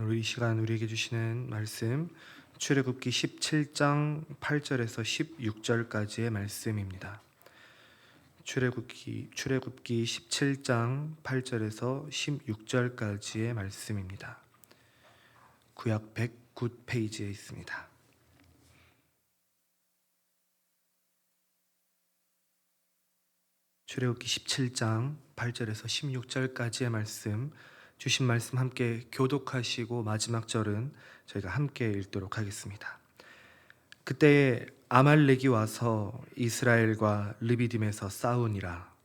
오늘 이 시간 우리에게 주시는 말씀 출애굽기 17장 8절에서 16절까지의 말씀입니다. 출애굽기 출애굽기 17장 8절에서 16절까지의 말씀입니다. 구약 109페이지에 있습니다. 출애굽기 17장 8절에서 16절까지의 말씀 주신 말씀 함께 교독하시고 마지막 절은 저희가 함께 읽도록 하겠습니다. 그때에 아말렉이 와서 이스라엘과 르비딤에서 싸우니라.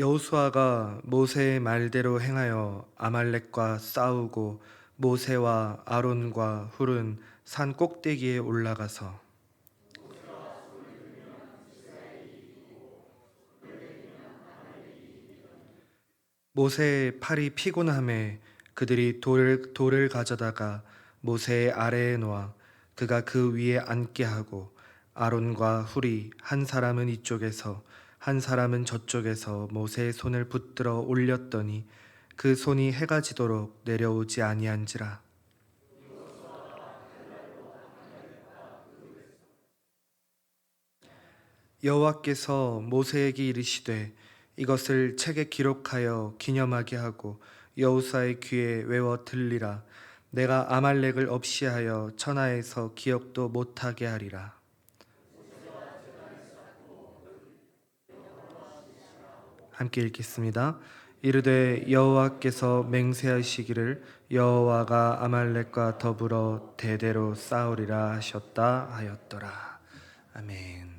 여호수아가 모세의 말대로 행하여 아말렉과 싸우고 모세와 아론과 훌은 산 꼭대기에 올라가서 모세의 팔이 피곤함에 그들이 돌을, 돌을 가져다가 모세의 아래에 놓아 그가 그 위에 앉게 하고 아론과 훌이 한 사람은 이쪽에서 한 사람은 저쪽에서 모세의 손을 붙들어 올렸더니 그 손이 해가 지도록 내려오지 아니한지라. 여호와께서 모세에게 이르시되 이것을 책에 기록하여 기념하게 하고 여호사의 귀에 외워 들리라. 내가 아말렉을 없이하여 천하에서 기억도 못하게 하리라 함께 읽겠습니다. 이르되 여호와께서 맹세하시기를 여호와가 아말렉과 더불어 대대로 싸우리라 하셨다 하였더라. 아멘.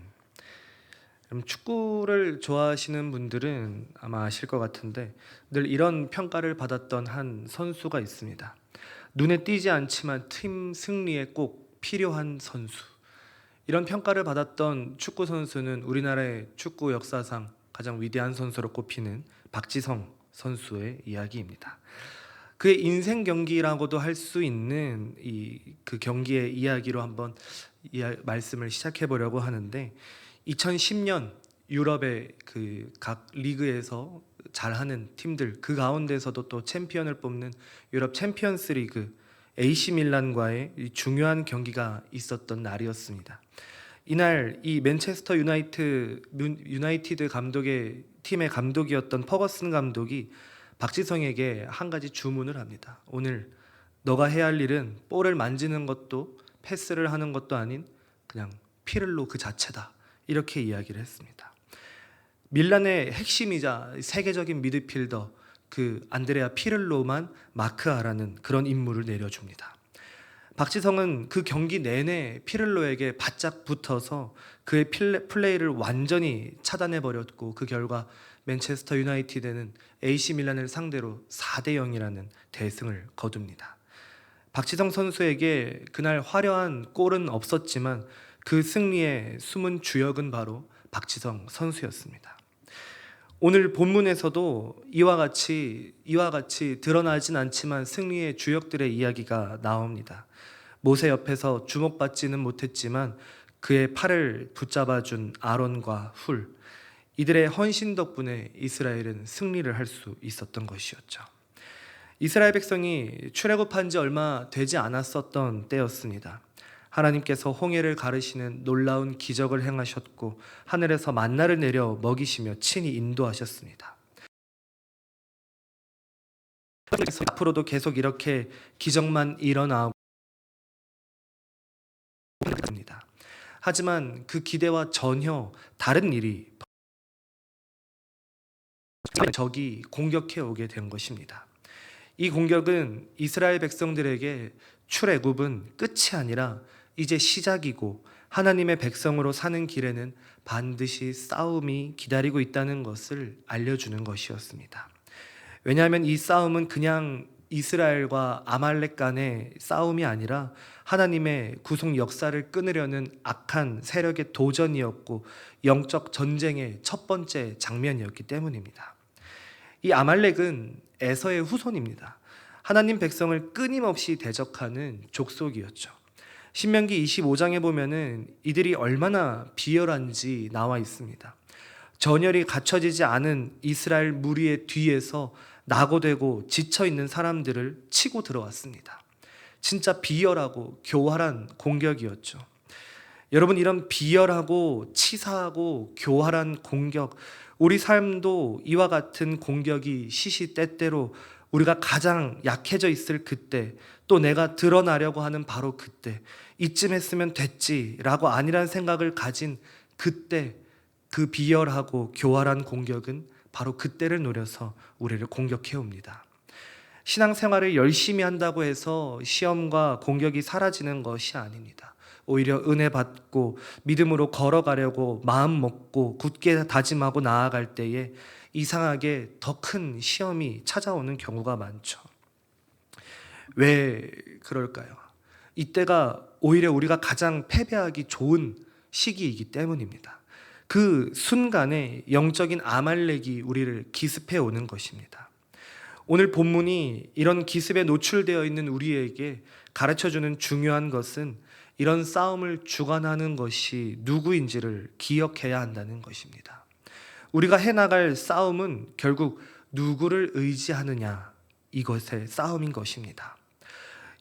그럼 축구를 좋아하시는 분들은 아마 아실 것 같은데 늘 이런 평가를 받았던 한 선수가 있습니다. 눈에 띄지 않지만 팀 승리에 꼭 필요한 선수. 이런 평가를 받았던 축구 선수는 우리나라의 축구 역사상 가장 위대한 선수로 꼽히는 박지성 선수의 이야기입니다. 그의 인생 경기라고도 할 수 있는 이 그 경기의 이야기로 한번 이야, 말씀을 시작해 보려고 하는데 2010년 유럽의 그 각 리그에서 잘하는 팀들 그 가운데서도 또 챔피언을 뽑는 유럽 챔피언스 리그 AC 밀란과의 이 중요한 경기가 있었던 날이었습니다. 이날 이 맨체스터 유나이트 유나이티드 감독의 팀의 감독이었던 퍼거슨 감독이 박지성에게 한 가지 주문을 합니다. 오늘 너가 해야 할 일은 볼을 만지는 것도 패스를 하는 것도 아닌 그냥 피를로 그 자체다. 이렇게 이야기를 했습니다. 밀란의 핵심이자 세계적인 미드필더 그 안드레아 피를로만 마크하라는 그런 임무를 내려줍니다. 박지성은 그 경기 내내 피를로에게 바짝 붙어서 그의 플레이를 완전히 차단해 버렸고 그 결과 맨체스터 유나이티드는 AC 밀란을 상대로 4대 0이라는 대승을 거둡니다. 박지성 선수에게 그날 화려한 골은 없었지만 그 승리의 숨은 주역은 바로 박지성 선수였습니다. 오늘 본문에서도 이와 같이 이와 같이 드러나진 않지만 승리의 주역들의 이야기가 나옵니다. 모세 옆에서 주목받지는 못했지만 그의 팔을 붙잡아 준 아론과 훌 이들의 헌신 덕분에 이스라엘은 승리를 할 수 있었던 것이었죠. 이스라엘 백성이 출애굽한 지 얼마 되지 않았었던 때였습니다. 하나님께서 홍해를 가르시는 놀라운 기적을 행하셨고 하늘에서 만나를 내려 먹이시며 친히 인도하셨습니다. 앞으로도 계속 이렇게 기적만 일어나고 있습니다. 하지만 그 기대와 전혀 다른 일이 적이 공격해 오게 된 것입니다. 이 공격은 이스라엘 백성들에게 출애굽은 끝이 아니라 이제 시작이고 하나님의 백성으로 사는 길에는 반드시 싸움이 기다리고 있다는 것을 알려주는 것이었습니다. 왜냐하면 이 싸움은 그냥 이스라엘과 아말렉 간의 싸움이 아니라 하나님의 구속 역사를 끊으려는 악한 세력의 도전이었고 영적 전쟁의 첫 번째 장면이었기 때문입니다. 이 아말렉은 에서의 후손입니다. 하나님 백성을 끊임없이 대적하는 족속이었죠. 신명기 25장에 보면은 이들이 얼마나 비열한지 나와 있습니다. 전열이 갖춰지지 않은 이스라엘 무리의 뒤에서 낙오되고 지쳐 있는 사람들을 치고 들어왔습니다. 진짜 비열하고 교활한 공격이었죠. 여러분 이런 비열하고 치사하고 교활한 공격 우리 삶도 이와 같은 공격이 시시때때로 우리가 가장 약해져 있을 그때 또 내가 드러나려고 하는 바로 그때 이쯤 했으면 됐지라고 아니란 생각을 가진 그때 그 비열하고 교활한 공격은 바로 그때를 노려서 우리를 공격해 옵니다. 신앙생활을 열심히 한다고 해서 시험과 공격이 사라지는 것이 아닙니다. 오히려 은혜 받고 믿음으로 걸어가려고 마음 먹고 굳게 다짐하고 나아갈 때에 이상하게 더 큰 시험이 찾아오는 경우가 많죠. 왜 그럴까요? 이때가 오히려 우리가 가장 패배하기 좋은 시기이기 때문입니다. 그 순간에 영적인 아말렉이 우리를 기습해 오는 것입니다. 오늘 본문이 이런 기습에 노출되어 있는 우리에게 가르쳐 주는 중요한 것은 이런 싸움을 주관하는 것이 누구인지를 기억해야 한다는 것입니다. 우리가 해나갈 싸움은 결국 누구를 의지하느냐 이것의 싸움인 것입니다.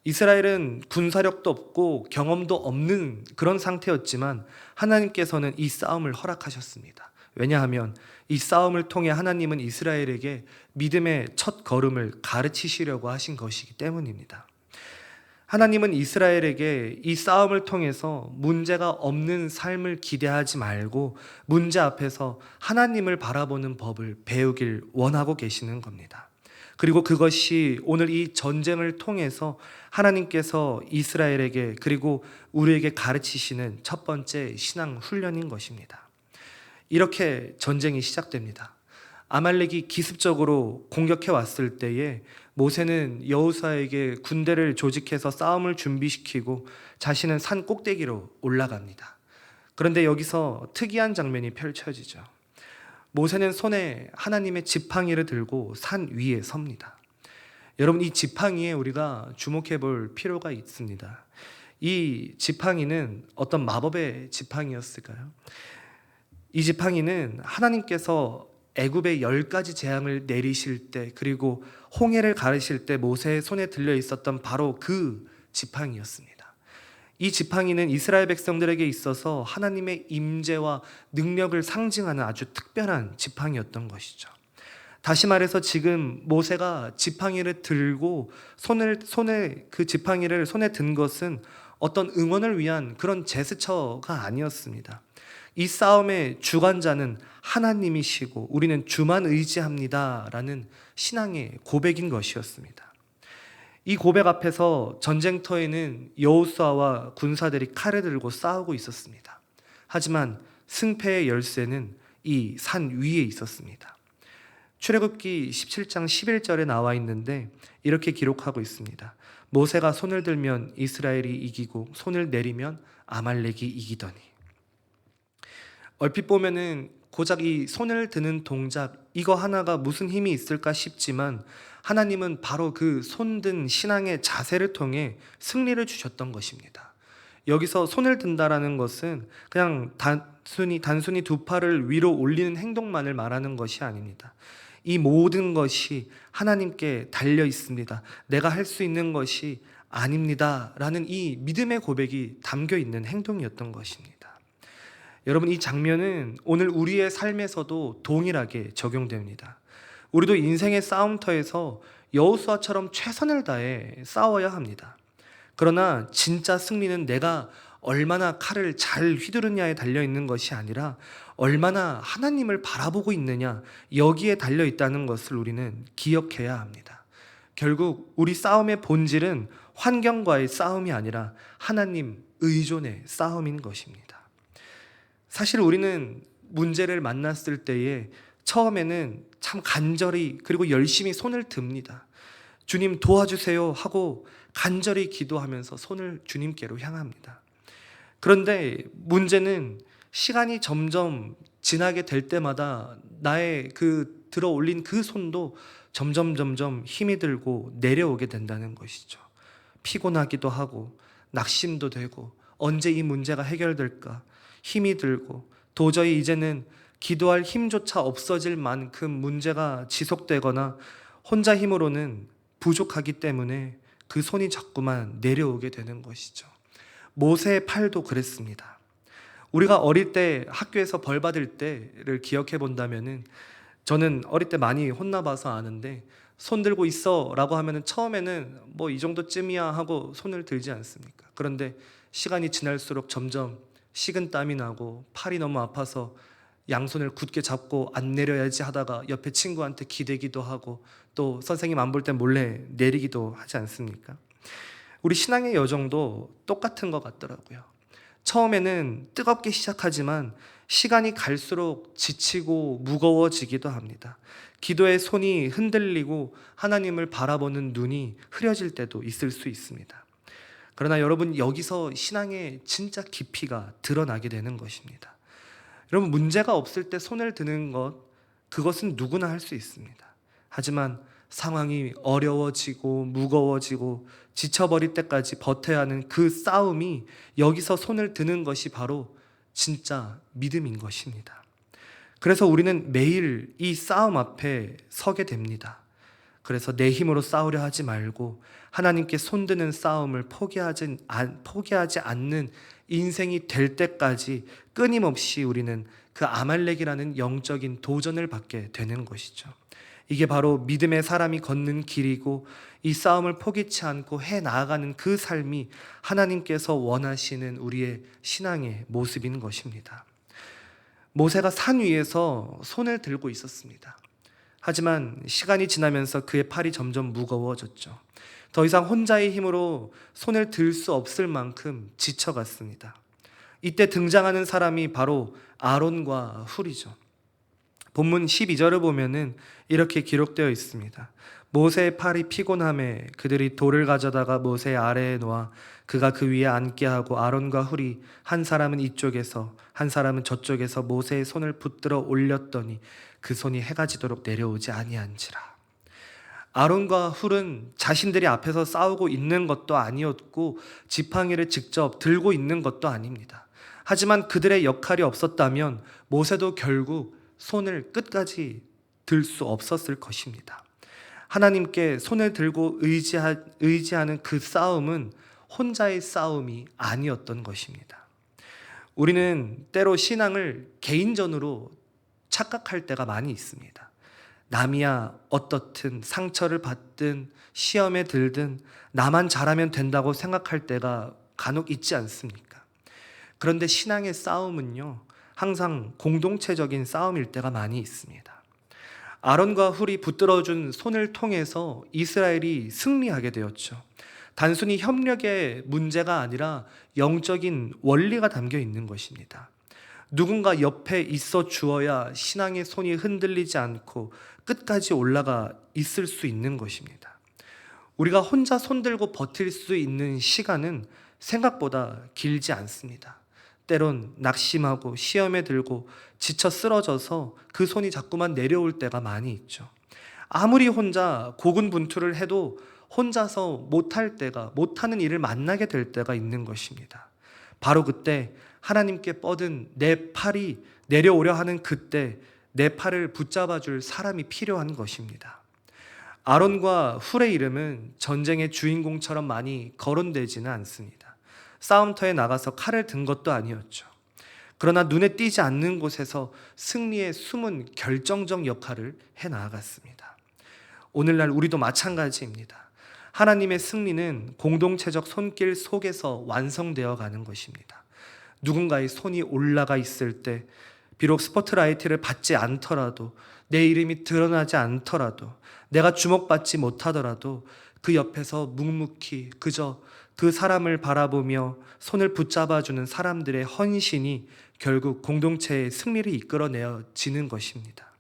이스라엘은 군사력도 없고 경험도 없는 그런 상태였지만 하나님께서는 이 싸움을 허락하셨습니다. 왜냐하면 이 싸움을 통해 하나님은 이스라엘에게 믿음의 첫 걸음을 가르치시려고 하신 것이기 때문입니다. 하나님은 이스라엘에게 이 싸움을 통해서 문제가 없는 삶을 기대하지 말고 문제 앞에서 하나님을 바라보는 법을 배우길 원하고 계시는 겁니다. 그리고 그것이 오늘 이 전쟁을 통해서 하나님께서 이스라엘에게 그리고 우리에게 가르치시는 첫 번째 신앙 훈련인 것입니다. 이렇게 전쟁이 시작됩니다. 아말렉이 기습적으로 공격해 왔을 때에 모세는 여호사에게 군대를 조직해서 싸움을 준비시키고 자신은 산 꼭대기로 올라갑니다. 그런데 여기서 특이한 장면이 펼쳐지죠. 모세는 손에 하나님의 지팡이를 들고 산 위에 섭니다. 여러분 이 지팡이에 우리가 주목해 볼 필요가 있습니다. 이 지팡이는 어떤 마법의 지팡이였을까요? 이 지팡이는 하나님께서 애굽의 열 가지 재앙을 내리실 때 그리고 홍해를 가르실 때 모세의 손에 들려 있었던 바로 그 지팡이였습니다. 이 지팡이는 이스라엘 백성들에게 있어서 하나님의 임재와 능력을 상징하는 아주 특별한 지팡이였던 것이죠. 다시 말해서 지금 모세가 지팡이를 들고 손을 손에 그 지팡이를 손에 든 것은 어떤 응원을 위한 그런 제스처가 아니었습니다. 이 싸움의 주관자는 하나님이시고 우리는 주만 의지합니다라는 신앙의 고백인 것이었습니다. 이 고백 앞에서 전쟁터에는 여호수아와 군사들이 칼을 들고 싸우고 있었습니다. 하지만 승패의 열쇠는 이 산 위에 있었습니다. 출애굽기 17장 11절에 나와 있는데 이렇게 기록하고 있습니다. 모세가 손을 들면 이스라엘이 이기고 손을 내리면 아말렉이 이기더니 얼핏 보면은 고작 이 손을 드는 동작 이거 하나가 무슨 힘이 있을까 싶지만 하나님은 바로 그 손든 신앙의 자세를 통해 승리를 주셨던 것입니다. 여기서 손을 든다라는 것은 그냥 단순히 단순히 두 팔을 위로 올리는 행동만을 말하는 것이 아닙니다. 이 모든 것이 하나님께 달려 있습니다. 내가 할 수 있는 것이 아닙니다. 라는 이 믿음의 고백이 담겨 있는 행동이었던 것입니다. 여러분, 이 장면은 오늘 우리의 삶에서도 동일하게 적용됩니다. 우리도 인생의 싸움터에서 여호수아처럼 최선을 다해 싸워야 합니다. 그러나 진짜 승리는 내가 얼마나 칼을 잘 휘두르냐에 달려 있는 것이 아니라 얼마나 하나님을 바라보고 있느냐 여기에 달려 있다는 것을 우리는 기억해야 합니다. 결국 우리 싸움의 본질은 환경과의 싸움이 아니라 하나님 의존의 싸움인 것입니다. 사실 우리는 문제를 만났을 때에 처음에는 참 간절히 그리고 열심히 손을 듭니다. 주님 도와주세요 하고 간절히 기도하면서 손을 주님께로 향합니다. 그런데 문제는 시간이 점점 지나게 될 때마다 나의 그 들어 올린 그 손도 점점 점점 힘이 들고 내려오게 된다는 것이죠. 피곤하기도 하고 낙심도 되고 언제 이 문제가 해결될까 힘이 들고 도저히 이제는 기도할 힘조차 없어질 만큼 문제가 지속되거나 혼자 힘으로는 부족하기 때문에 그 손이 자꾸만 내려오게 되는 것이죠. 모세의 팔도 그랬습니다. 우리가 어릴 때 학교에서 벌 받을 때를 기억해 본다면은 저는 어릴 때 많이 혼나봐서 아는데 손 들고 있어라고 하면은 처음에는 뭐 이 정도쯤이야 하고 손을 들지 않습니까? 그런데 시간이 지날수록 점점 식은 땀이 나고 팔이 너무 아파서 양손을 굳게 잡고 안 내려야지 하다가 옆에 친구한테 기대기도 하고 또 선생님 안 볼 땐 몰래 내리기도 하지 않습니까? 우리 신앙의 여정도 똑같은 것 같더라고요. 처음에는 뜨겁게 시작하지만 시간이 갈수록 지치고 무거워지기도 합니다. 기도의 손이 흔들리고 하나님을 바라보는 눈이 흐려질 때도 있을 수 있습니다. 그러나 여러분 여기서 신앙의 진짜 깊이가 드러나게 되는 것입니다. 여러분 문제가 없을 때 손을 드는 것 그것은 누구나 할 수 있습니다. 하지만 상황이 어려워지고 무거워지고 지쳐버릴 때까지 버텨야 하는 그 싸움이 여기서 손을 드는 것이 바로 진짜 믿음인 것입니다. 그래서 우리는 매일 이 싸움 앞에 서게 됩니다. 그래서 내 힘으로 싸우려 하지 말고 하나님께 손드는 싸움을 포기하지, 안, 포기하지 않는 인생이 될 때까지 끊임없이 우리는 그 아말렉이라는 영적인 도전을 받게 되는 것이죠. 이게 바로 믿음의 사람이 걷는 길이고 이 싸움을 포기치 않고 해 나아가는 그 삶이 하나님께서 원하시는 우리의 신앙의 모습인 것입니다. 모세가 산 위에서 손을 들고 있었습니다. 하지만 시간이 지나면서 그의 팔이 점점 무거워졌죠. 더 이상 혼자의 힘으로 손을 들 수 없을 만큼 지쳐갔습니다. 이때 등장하는 사람이 바로 아론과 훌이죠. 본문 12절을 보면은 이렇게 기록되어 있습니다. 모세의 팔이 피곤함에 그들이 돌을 가져다가 모세 아래에 놓아 그가 그 위에 앉게 하고 아론과 훌이 한 사람은 이쪽에서 한 사람은 저쪽에서 모세의 손을 붙들어 올렸더니 그 손이 해가 지도록 내려오지 아니한지라. 아론과 훌은 자신들이 앞에서 싸우고 있는 것도 아니었고 지팡이를 직접 들고 있는 것도 아닙니다. 하지만 그들의 역할이 없었다면 모세도 결국 손을 끝까지 들 수 없었을 것입니다. 하나님께 손을 들고 의지하, 의지하는 그 싸움은 혼자의 싸움이 아니었던 것입니다. 우리는 때로 신앙을 개인전으로 착각할 때가 많이 있습니다. 남이야 어떻든 상처를 받든 시험에 들든 나만 잘하면 된다고 생각할 때가 간혹 있지 않습니까? 그런데 신앙의 싸움은요, 항상 공동체적인 싸움일 때가 많이 있습니다. 아론과 훌이 붙들어준 손을 통해서 이스라엘이 승리하게 되었죠. 단순히 협력의 문제가 아니라 영적인 원리가 담겨 있는 것입니다. 누군가 옆에 있어 주어야 신앙의 손이 흔들리지 않고 끝까지 올라가 있을 수 있는 것입니다. 우리가 혼자 손들고 버틸 수 있는 시간은 생각보다 길지 않습니다. 때론 낙심하고 시험에 들고 지쳐 쓰러져서 그 손이 자꾸만 내려올 때가 많이 있죠. 아무리 혼자 고군분투를 해도 혼자서 못할 때가, 못하는 일을 만나게 될 때가 있는 것입니다. 바로 그때 하나님께 뻗은 내 팔이 내려오려 하는 그때 내 팔을 붙잡아 줄 사람이 필요한 것입니다. 아론과 훌의 이름은 전쟁의 주인공처럼 많이 거론되지는 않습니다. 싸움터에 나가서 칼을 든 것도 아니었죠. 그러나 눈에 띄지 않는 곳에서 승리의 숨은 결정적 역할을 해 나아갔습니다. 오늘날 우리도 마찬가지입니다. 하나님의 승리는 공동체적 손길 속에서 완성되어 가는 것입니다. 누군가의 손이 올라가 있을 때, 비록 스포트라이트를 받지 않더라도, 내 이름이 드러나지 않더라도, 내가 주목받지 못하더라도, 그 옆에서 묵묵히 그저 그 사람을 바라보며 손을 붙잡아주는 사람들의 헌신이 결국 공동체의 승리를 이끌어내어지는 것입니다.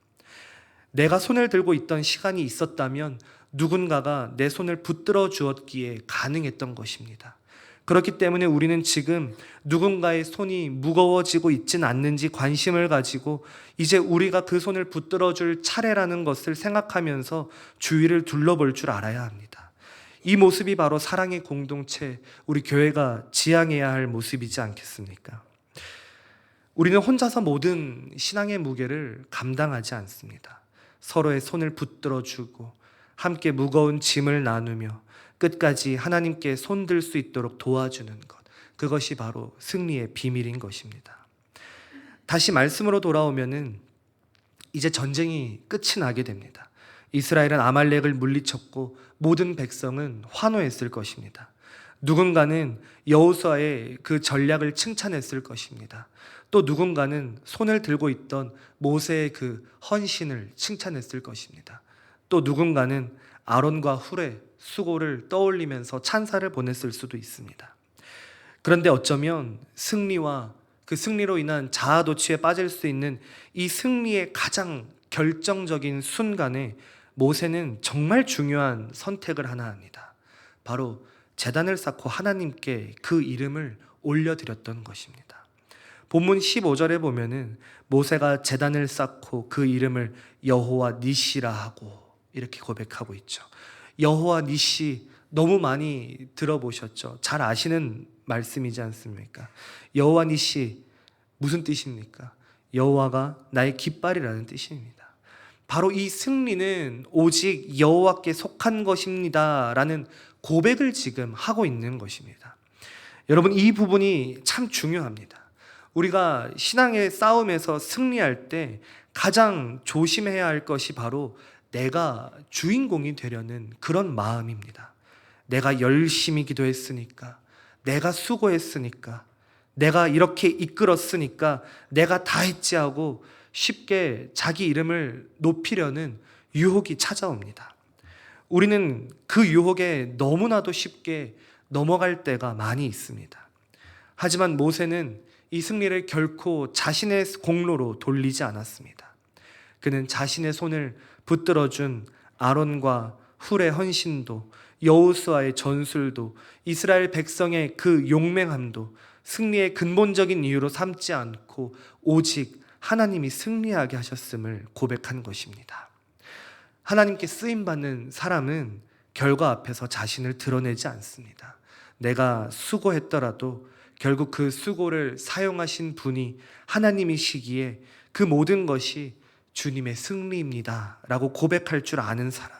내가 손을 들고 있던 시간이 있었다면 누군가가 내 손을 붙들어 주었기에 가능했던 것입니다. 그렇기 때문에 우리는 지금 누군가의 손이 무거워지고 있진 않는지 관심을 가지고 이제 우리가 그 손을 붙들어 줄 차례라는 것을 생각하면서 주위를 둘러볼 줄 알아야 합니다. 이 모습이 바로 사랑의 공동체, 우리 교회가 지향해야 할 모습이지 않겠습니까? 우리는 혼자서 모든 신앙의 무게를 감당하지 않습니다. 서로의 손을 붙들어 주고 함께 무거운 짐을 나누며 끝까지 하나님께 손들 수 있도록 도와주는 것. 그것이 바로 승리의 비밀인 것입니다. 다시 말씀으로 돌아오면은 이제 전쟁이 끝이 나게 됩니다. 이스라엘은 아말렉을 물리쳤고 모든 백성은 환호했을 것입니다. 누군가는 여호수아의 그 전략을 칭찬했을 것입니다. 또 누군가는 손을 들고 있던 모세의 그 헌신을 칭찬했을 것입니다. 또 누군가는 아론과 훌의 수고를 떠올리면서 찬사를 보냈을 수도 있습니다. 그런데 어쩌면 승리와 그 승리로 인한 자아 도취에 빠질 수 있는 이 승리의 가장 결정적인 순간에 모세는 정말 중요한 선택을 하나 합니다. 바로 재단을 쌓고 하나님께 그 이름을 올려드렸던 것입니다. 본문 15절에 보면은 모세가 재단을 쌓고 그 이름을 여호와 니시라 하고 이렇게 고백하고 있죠. 여호와 니시 너무 많이 들어보셨죠. 잘 아시는 말씀이지 않습니까? 여호와 니시 무슨 뜻입니까? 여호와가 나의 깃발이라는 뜻입니다. 바로 이 승리는 오직 여호와께 속한 것입니다라는 고백을 지금 하고 있는 것입니다. 여러분 이 부분이 참 중요합니다. 우리가 신앙의 싸움에서 승리할 때 가장 조심해야 할 것이 바로 내가 주인공이 되려는 그런 마음입니다. 내가 열심히 기도했으니까, 내가 수고했으니까, 내가 이렇게 이끌었으니까, 내가 다 했지 하고 쉽게 자기 이름을 높이려는 유혹이 찾아옵니다. 우리는 그 유혹에 너무나도 쉽게 넘어갈 때가 많이 있습니다. 하지만 모세는 이 승리를 결코 자신의 공로로 돌리지 않았습니다. 그는 자신의 손을 붙들어준 아론과 훌의 헌신도 여호수아의 전술도 이스라엘 백성의 그 용맹함도 승리의 근본적인 이유로 삼지 않고 오직 하나님이 승리하게 하셨음을 고백한 것입니다. 하나님께 쓰임 받는 사람은 결과 앞에서 자신을 드러내지 않습니다. 내가 수고했더라도 결국 그 수고를 사용하신 분이 하나님이시기에 그 모든 것이 주님의 승리입니다. 라고 고백할 줄 아는 사람.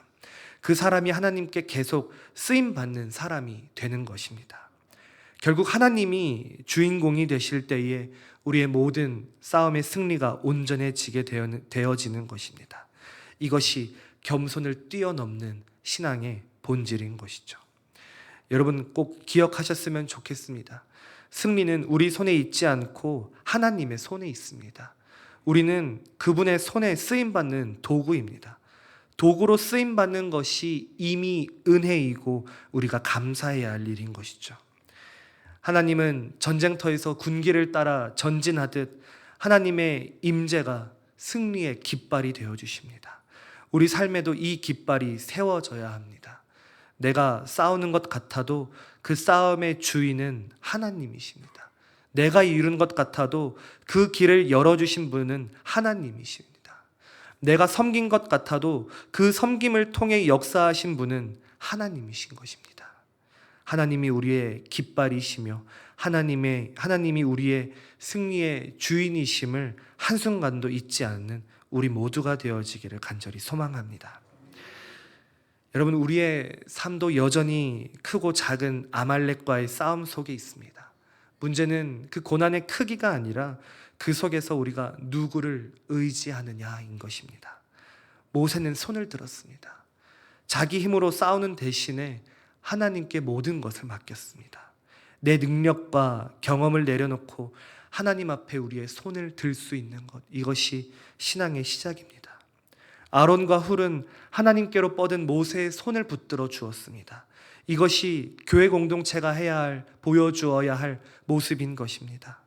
그 사람이 하나님께 계속 쓰임 받는 사람이 되는 것입니다. 결국 하나님이 주인공이 되실 때에 우리의 모든 싸움의 승리가 온전해지게 되어지는 것입니다. 이것이 겸손을 뛰어넘는 신앙의 본질인 것이죠. 여러분 꼭 기억하셨으면 좋겠습니다. 승리는 우리 손에 있지 않고 하나님의 손에 있습니다. 우리는 그분의 손에 쓰임 받는 도구입니다. 도구로 쓰임 받는 것이 이미 은혜이고 우리가 감사해야 할 일인 것이죠. 하나님은 전쟁터에서 군기를 따라 전진하듯 하나님의 임재가 승리의 깃발이 되어 주십니다. 우리 삶에도 이 깃발이 세워져야 합니다. 내가 싸우는 것 같아도 그 싸움의 주인은 하나님이십니다. 내가 이룬 것 같아도 그 길을 열어주신 분은 하나님이십니다. 내가 섬긴 것 같아도 그 섬김을 통해 역사하신 분은 하나님이신 것입니다. 하나님이 우리의 깃발이시며 하나님의 하나님이 우리의 승리의 주인이심을 한순간도 잊지 않는 우리 모두가 되어지기를 간절히 소망합니다. 여러분 우리의 삶도 여전히 크고 작은 아말렉과의 싸움 속에 있습니다. 문제는 그 고난의 크기가 아니라 그 속에서 우리가 누구를 의지하느냐인 것입니다. 모세는 손을 들었습니다. 자기 힘으로 싸우는 대신에 하나님께 모든 것을 맡겼습니다. 내 능력과 경험을 내려놓고 하나님 앞에 우리의 손을 들 수 있는 것, 이것이 신앙의 시작입니다. 아론과 훌은 하나님께로 뻗은 모세의 손을 붙들어 주었습니다. 이것이 교회 공동체가 해야 할, 보여주어야 할 모습인 것입니다.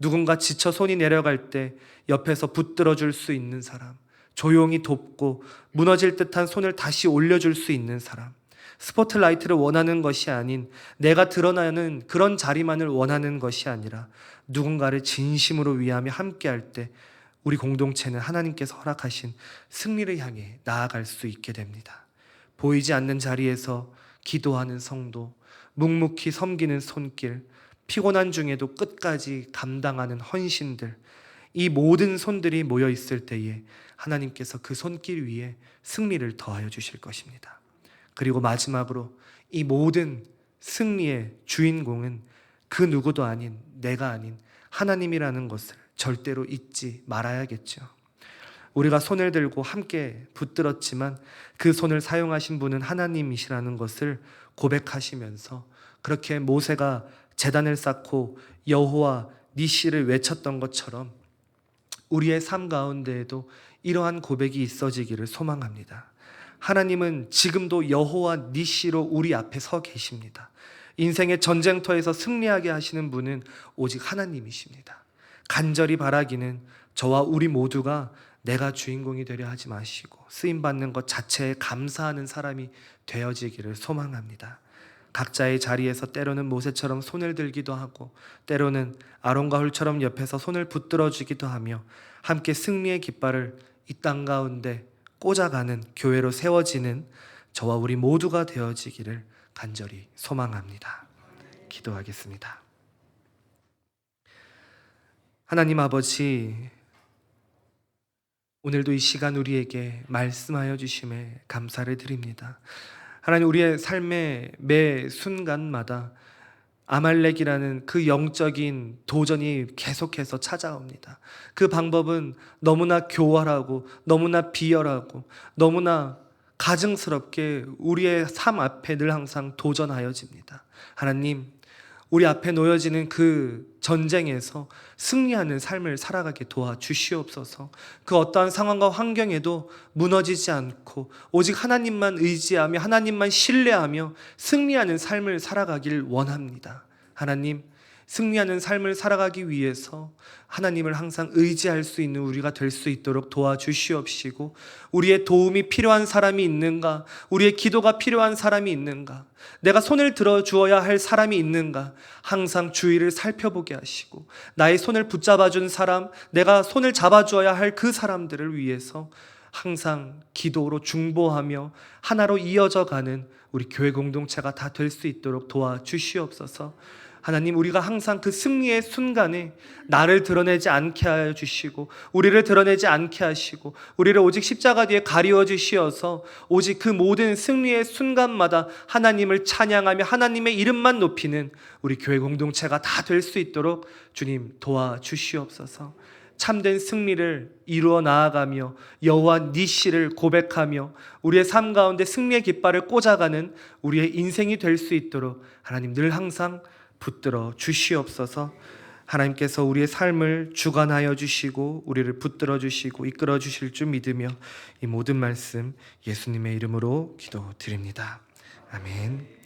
누군가 지쳐 손이 내려갈 때 옆에서 붙들어 줄 수 있는 사람, 조용히 돕고 무너질 듯한 손을 다시 올려줄 수 있는 사람, 스포트라이트를 원하는 것이 아닌 내가 드러나는 그런 자리만을 원하는 것이 아니라 누군가를 진심으로 위하며 함께할 때 우리 공동체는 하나님께서 허락하신 승리를 향해 나아갈 수 있게 됩니다. 보이지 않는 자리에서 기도하는 성도, 묵묵히 섬기는 손길, 피곤한 중에도 끝까지 감당하는 헌신들, 이 모든 손들이 모여 있을 때에 하나님께서 그 손길 위에 승리를 더하여 주실 것입니다. 그리고 마지막으로 이 모든 승리의 주인공은 그 누구도 아닌 내가 아닌 하나님이라는 것을 절대로 잊지 말아야겠죠. 우리가 손을 들고 함께 붙들었지만 그 손을 사용하신 분은 하나님이시라는 것을 고백하시면서 그렇게 모세가 재단을 쌓고 여호와 니시를 외쳤던 것처럼 우리의 삶 가운데에도 이러한 고백이 있어지기를 소망합니다. 하나님은 지금도 여호와 니시로 우리 앞에 서 계십니다. 인생의 전쟁터에서 승리하게 하시는 분은 오직 하나님이십니다. 간절히 바라기는 저와 우리 모두가 내가 주인공이 되려 하지 마시고 쓰임 받는 것 자체에 감사하는 사람이 되어지기를 소망합니다. 각자의 자리에서 때로는 모세처럼 손을 들기도 하고 때로는 아론과 훌처럼 옆에서 손을 붙들어 주기도 하며 함께 승리의 깃발을 이 땅 가운데 꽂아가는 교회로 세워지는 저와 우리 모두가 되어지기를 간절히 소망합니다. 기도하겠습니다. 하나님 아버지 오늘도 이 시간 우리에게 말씀하여 주심에 감사를 드립니다. 하나님 우리의 삶의 매 순간마다 아말렉이라는 그 영적인 도전이 계속해서 찾아옵니다. 그 방법은 너무나 교활하고 너무나 비열하고 너무나 가증스럽게 우리의 삶 앞에 늘 항상 도전하여집니다. 하나님, 우리 앞에 놓여지는 그 전쟁에서 승리하는 삶을 살아가게 도와 주시옵소서. 그 어떠한 상황과 환경에도 무너지지 않고 오직 하나님만 의지하며 하나님만 신뢰하며 승리하는 삶을 살아가길 원합니다. 하나님, 승리하는 삶을 살아가기 위해서 하나님을 항상 의지할 수 있는 우리가 될 수 있도록 도와주시옵시고 우리의 도움이 필요한 사람이 있는가? 우리의 기도가 필요한 사람이 있는가? 내가 손을 들어 주어야 할 사람이 있는가? 항상 주위를 살펴보게 하시고 나의 손을 붙잡아 준 사람, 내가 손을 잡아 주어야 할 그 사람들을 위해서 항상 기도로 중보하며 하나로 이어져 가는 우리 교회 공동체가 다 될 수 있도록 도와주시옵소서. 하나님 우리가 항상 그 승리의 순간에 나를 드러내지 않게 하여 주시고 우리를 드러내지 않게 하시고 우리를 오직 십자가 뒤에 가리워 주시어서 오직 그 모든 승리의 순간마다 하나님을 찬양하며 하나님의 이름만 높이는 우리 교회 공동체가 다 될 수 있도록 주님 도와 주시옵소서. 참된 승리를 이루어 나아가며 여호와 니시를 고백하며 우리의 삶 가운데 승리의 깃발을 꽂아가는 우리의 인생이 될 수 있도록 하나님 늘 항상 붙들어 주시옵소서. 하나님께서 우리의 삶을 주관하여 주시고 우리를 붙들어 주시고 이끌어 주실 줄 믿으며 이 모든 말씀 예수님의 이름으로 기도드립니다. 아멘.